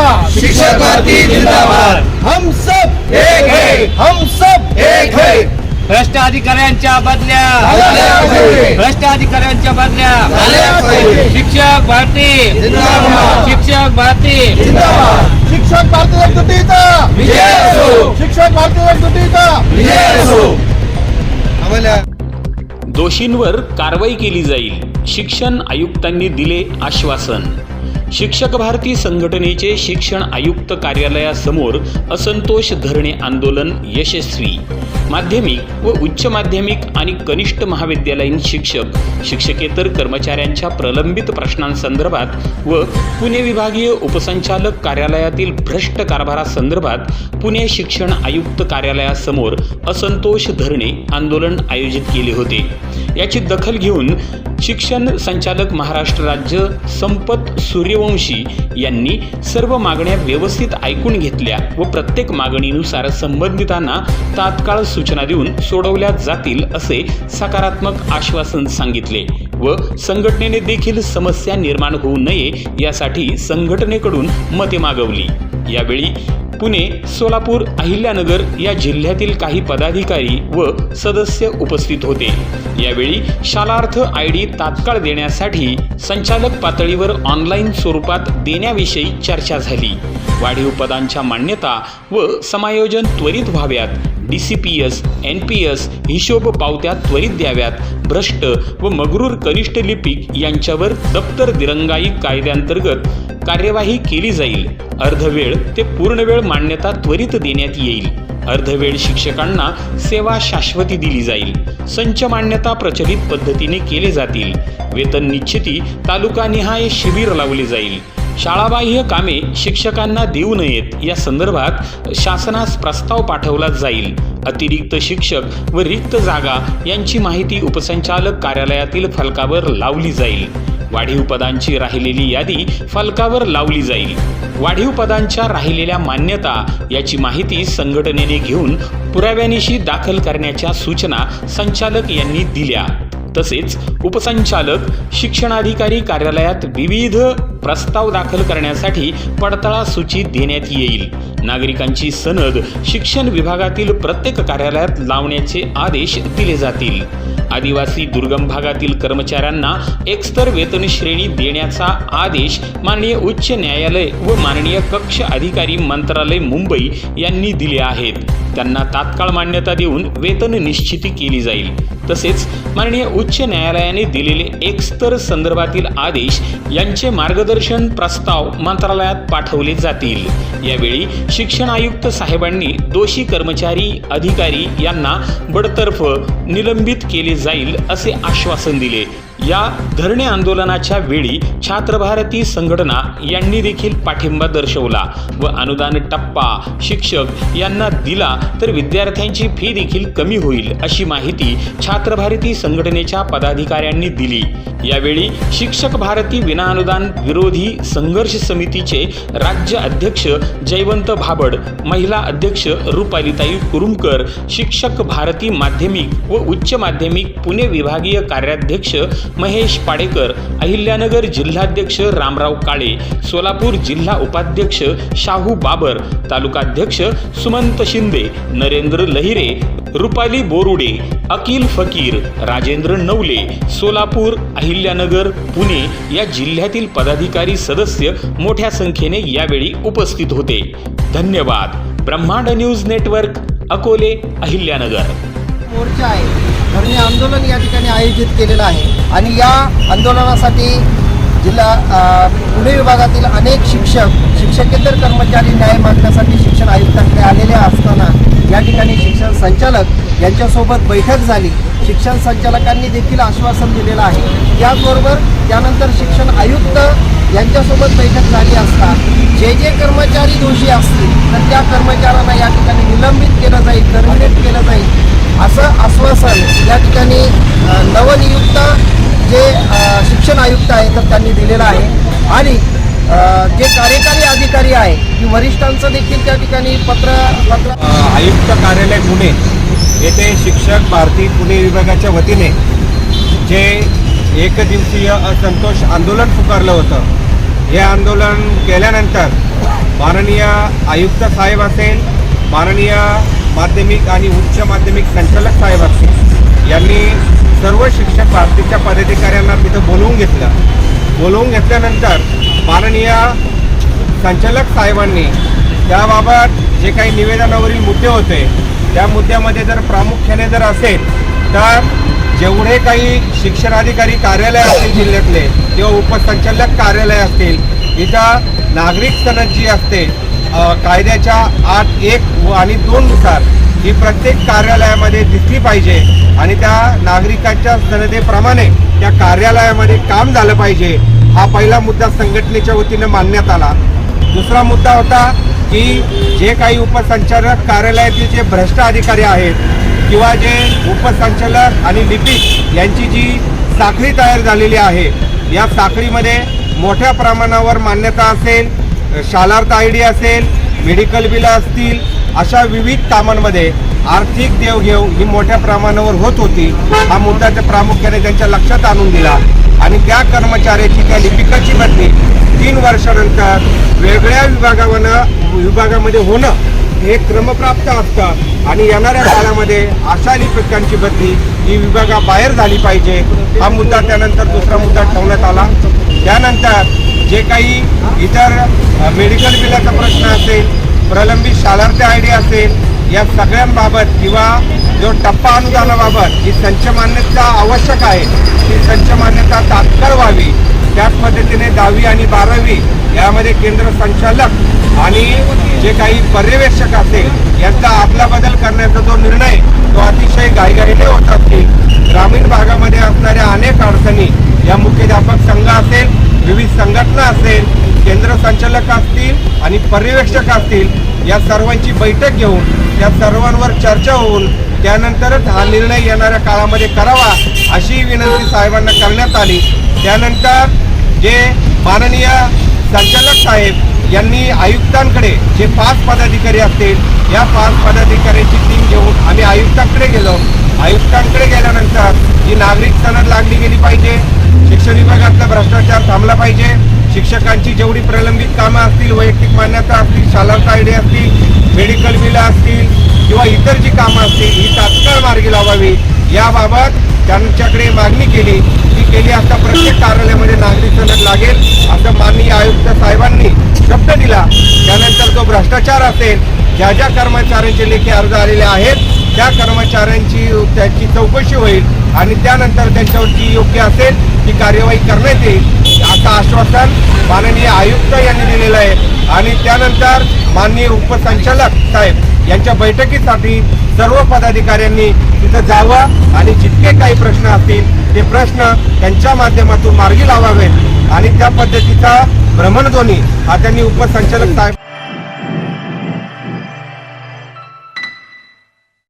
शिक्षक भारती जिंदाबाद. हम सब एक है. हम सब एक है. भ्रष्ट अधिकाऱ्यांच्या बदल्या. भ्रष्ट अधिकाऱ्यांच्या बदल्या. शिक्षक भारती. जिंदाबाद. शिक्षक भारती. जिंदाबाद. शिक्षक भारतीय एकजुटीचा विजय असो. शिक्षक भारतीय एकजुटीचा विजय असो. आम्हाला दोषींवर कारवाई केली जाईल. शिक्षण आयुक्तांनी दिले आश्वासन. शिक्षक भारती संघटनेचे शिक्षण आयुक्त कार्यालयासमोर असंतोष धरणे आंदोलन यशस्वी. माध्यमिक व उच्च माध्यमिक आणि कनिष्ठ महाविद्यालयीन शिक्षक शिक्षकेतर कर्मचाऱ्यांच्या प्रलंबित प्रश्नांसंदर्भात व पुणे विभागीय उपसंचालक कार्यालयातील भ्रष्ट कारभारासंदर्भात पुणे शिक्षण आयुक्त कार्यालयासमोर असंतोष धरणे आंदोलन आयोजित केले होते. याची दखल घेऊन शिक्षण संचालक महाराष्ट्र राज्य संपत सूर्यवंशी यांनी सर्व मागण्या व्यवस्थित ऐकून घेतल्या व प्रत्येक मागणीनुसार संबंधितांना तात्काळ सूचना देऊन सोडवल्या जातील असे सकारात्मक आश्वासन सांगितले व संघटनेने देखील समस्या निर्माण होऊ नये यासाठी संघटनेकडून मते मागवली. यावेळी पुणे सोलापूर अहिल्यानगर या जिल्ह्यातील काही पदाधिकारी व सदस्य उपस्थित होते. यावेळी शालार्थ आय डी तात्काळ देण्यासाठी संचालक पातळीवर ऑनलाईन स्वरूपात देण्याविषयी चर्चा झाली. वाढीव पदांच्या मान्यता व समायोजन त्वरित व्हाव्यात. D C P S N P S हिशोब पावत्या त्वरित द्याव्यात. भ्रष्ट व मगरूर कनिष्ठ लिपिक यांच्यावर दप्तर दिरंगाई कायद्यांतर्गत कार्यवाही केली जाईल. अर्धवेळ ते पूर्णवेळ मान्यता त्वरित देण्यात येईल. अर्धवेळ शिक्षकांना सेवा शाश्वती दिली जाईल. संच मान्यता प्रचलित पद्धतीने केले जातील. वेतन निश्चिती तालुकानिहाय शिबिर लावले जाईल. शाळाबाह्य कामे शिक्षकांना देऊ नयेत. या संदर्भात शासनास प्रस्ताव पाठवला जाईल. अतिरिक्त शिक्षक व रिक्त जागा यांची माहिती उपसंचालक कार्यालयातील फलकावर लावली जाईल. वाढीव पदांची राहिलेली यादी फलकावर लावली जाईल. वाढीव पदांच्या राहिलेल्या मान्यता याची माहिती संघटनेने घेऊन पुराव्यानिशी दाखल करण्याच्या सूचना संचालक यांनी दिल्या. तसेच उपसंचालक शिक्षणाधिकारी कार्यालयात विविध प्रस्ताव दाखल करण्यासाठी पडताळा सूची देण्यात येईल. नागरिकांची सनद शिक्षण विभागातील प्रत्येक कार्यालयात लावण्याचे आदेश दिले जातील. आदिवासी दुर्गम भागातील कर्मचाऱ्यांना एकस्तर वेतन श्रेणी देण्याचा आदेश माननीय उच्च न्यायालय व माननीय कक्ष अधिकारी मंत्रालय मुंबई यांनी दिले आहेत. त्यांना तात्काळ मान्यता देऊन वेतन निश्चिती केली जाईल. तसेच माननीय उच्च न्यायालयाने दिलेले एकस्तर संदर्भातील आदेश यांचे मार्गदर्शन प्रस्ताव मंत्रालयात पाठवले जातील. यावेळी शिक्षण आयुक्त साहेबांनी दोषी कर्मचारी अधिकारी यांना बडतर्फ निलंबित केले जाईल असे आश्वासन दिले. या धरणे आंदोलनाच्या वेळी छात्रभारती संघटना यांनी देखील पाठिंबा दर्शवला व अनुदान टप्पा शिक्षक यांना दिला तर विद्यार्थ्यांची फी देखील कमी होईल अशी माहिती छात्रभारती संघटनेच्या पदाधिकाऱ्यांनी दिली. यावेळी शिक्षक भारती विनाअनुदान विरोधी संघर्ष समितीचे राज्य अध्यक्ष जयवंत भाबड महिला अध्यक्ष रुपालिताई कुरुमकर शिक्षक भारती माध्यमिक व उच्च माध्यमिक पुणे विभागीय कार्याध्यक्ष महेश पाडेकर अहिल्यानगर जिल्हाध्यक्ष रामराव काळे सोलापूर जिल्हा उपाध्यक्ष शाहू बाबर तालुकाध्यक्ष सुमंत शिंदे नरेंद्र लहिरे रुपाली बोरुडे अकिल फकीर राजेंद्र नवले सोलापूर अहिल्यानगर पुणे या जिल्ह्यातील पदाधिकारी सदस्य मोठ्या संख्येने यावेळी उपस्थित होते. धन्यवाद. Brahmand news network Akole Ahilyanagar. मोर्चा आहे. धरणे आंदोलन या ठिकाणी आयोजित केलेलं आहे. आणि या आंदोलनासाठी जिल्हा पुणे विभागातील अनेक शिक्षक शिक्षकेतर कर्मचारी न्याय मागण्यासाठी शिक्षण आयुक्तांकडे आलेले असताना या ठिकाणी शिक्षण संचालक यांच्यासोबत बैठक झाली. शिक्षण संचालकांनी देखील आश्वासन दिलेलं आहे. त्याचबरोबर त्यानंतर शिक्षण आयुक्त यांच्यासोबत बैठक झाली असता जे जे कर्मचारी दोषी असतील तर त्या कर्मचाऱ्यांना या ठिकाणी निलंबित केलं जाईल टर्मिनेट केलं जाईल. असं आश्वासन या ठिकाणी नवनियुक्त जे शिक्षण आयुक्त आहे तर त्यांनी दिलेलं आहे. आणि जे कार्यकारी अधिकारी आहे की वरिष्ठांचं देखील त्या ठिकाणी पत्र पत्र आयुक्त कार्यालय पुणे येथे शिक्षक भारती पुणे विभागाच्या वतीने जे एक दिवसीय असंतोष आंदोलन पुकारलं होतं हे आंदोलन केल्यानंतर माननीय आयुक्त साहेब असेल माननीय माध्यमिक आणि उच्च माध्यमिक संचालक साहेब असतील. यांनी सर्व शिक्षक भारतीच्या पदाधिकाऱ्यांना तिथं बोलवून घेतलं. बोलवून घेतल्यानंतर माननीय संचालक साहेबांनी त्याबाबत जे काही निवेदनावरील मुद्दे होते त्या मुद्द्यामध्ये जर प्रामुख्याने जर असेल तर जेवढे काही शिक्षणाधिकारी कार्यालय असतील जिल्ह्यातले किंवा उपसंचालक कार्यालय असतील इथं नागरिक सनद जी असते कायद्याच्या आठ एक व आणि दोननुसार ही प्रत्येक कार्यालयामध्ये दिसली पाहिजे आणि त्या नागरिकांच्या सनदेप्रमाणे त्या कार्यालयामध्ये काम झालं पाहिजे हा पहिला मुद्दा संघटनेच्या वतीनं मांडण्यात आला. दुसरा मुद्दा होता की जे काही उपसंचालक कार्यालयातील जे भ्रष्ट अधिकारी आहेत किंवा जे उपसंचालक आणि लिपिक यांची जी साखळी तयार झालेली आहे या साखळीमध्ये मोठ्या प्रमाणावर मान्यता असेल शालार्थ आय डी असेल मेडिकल बिलं असतील अशा विविध कामांमध्ये आर्थिक देवघेव ही मोठ्या प्रमाणावर होत होती. हा मुद्दा त्या प्रामुख्याने त्यांच्या लक्षात आणून दिला. आणि त्या कर्मचाऱ्याची त्या लिपिकाची बदली तीन वर्षानंतर वेगळ्या विभागावर विभागामध्ये होणं हे क्रमप्राप्त असतं. आणि येणाऱ्या काळामध्ये अशा लिपिकांची बदली ही विभागाबाहेर झाली पाहिजे. हा मुद्दा त्यानंतर दुसरा मुद्दा ठेवण्यात आला. त्यानंतर जे काही इतर मेडिकल बिलाचा प्रश्न असेल प्रलंबित शालार्थ आय डी असेल या सगळ्यांबाबत किंवा जो टप्पा अनुदानाबाबत जी संच मान्यता आवश्यक आहे ती संच मान्यता तात्काळ व्हावी. त्याच पद्धतीने दहावी आणि बारावी यामध्ये केंद्र संचालक आणि जे काही पर्यवेक्षक असेल यांचा आपला बदल करण्याचा जो निर्णय तो अतिशय घाईघाईने होत असतील. ग्रामीण भागामध्ये असणाऱ्या अनेक अडचणी या मुख्याध्यापक संघ असेल विविध संघटना असेल केंद्र संचालक असतील आणि पर्यवेक्षक असतील या सर्वांची बैठक घेऊन त्या सर्वांवर चर्चा होऊन त्यानंतरच हा निर्णय येणाऱ्या काळामध्ये करावा अशी विनंती साहेबांना करण्यात आली. त्यानंतर जे माननीय संचालक साहेब यांनी आयुक्तांकडे जे पाच पदाधिकारी असतील या पाच पदाधिकाऱ्यांची टीम घेऊन आम्ही आयुक्तांकडे गेलो. आयुक्तांकडे गेल्यानंतर जी नागरिक सनद लागली गेली पाहिजे. शिक्षण विभागातला भ्रष्टाचार थांबला पाहिजे. शिक्षकांची जेवढी प्रलंबित कामं असतील वैयक्तिक मान्यता असतील शालांत आय डी असतील मेडिकल बिलं असतील किंवा इतर जी कामं असतील ही तात्काळ मार्गी लावावी. याबाबत त्यांच्याकडे मागणी केली. ती केली असता प्रत्येक कार्यालयामध्ये नागरिक सनद लागेल असं माननीय आयुक्त साहेबांनी शब्द दिला. त्यानंतर जो भ्रष्टाचार असेल ज्या ज्या कर्मचाऱ्यांचे लेखी अर्ज आलेले आहेत त्या कर्मचाऱ्यांची त्याची चौकशी होईल. आणि त्यानंतर त्यांच्यावरची योग्य असेल ती कार्यवाही करण्यात येईल असं आश्वासन माननीय आयुक्त यांनी दिलेलं आहे. आणि त्यानंतर माननीय उपसंचालक साहेब यांच्या बैठकीसाठी सर्व पदाधिकाऱ्यांनी तिथं जावं आणि जितके काही प्रश्न असतील ते प्रश्न त्यांच्या माध्यमातून मार्गी लावावेत. आणि त्या पद्धतीचा भ्रमणध्वनी हा त्यांनी उपसंचालक साहेब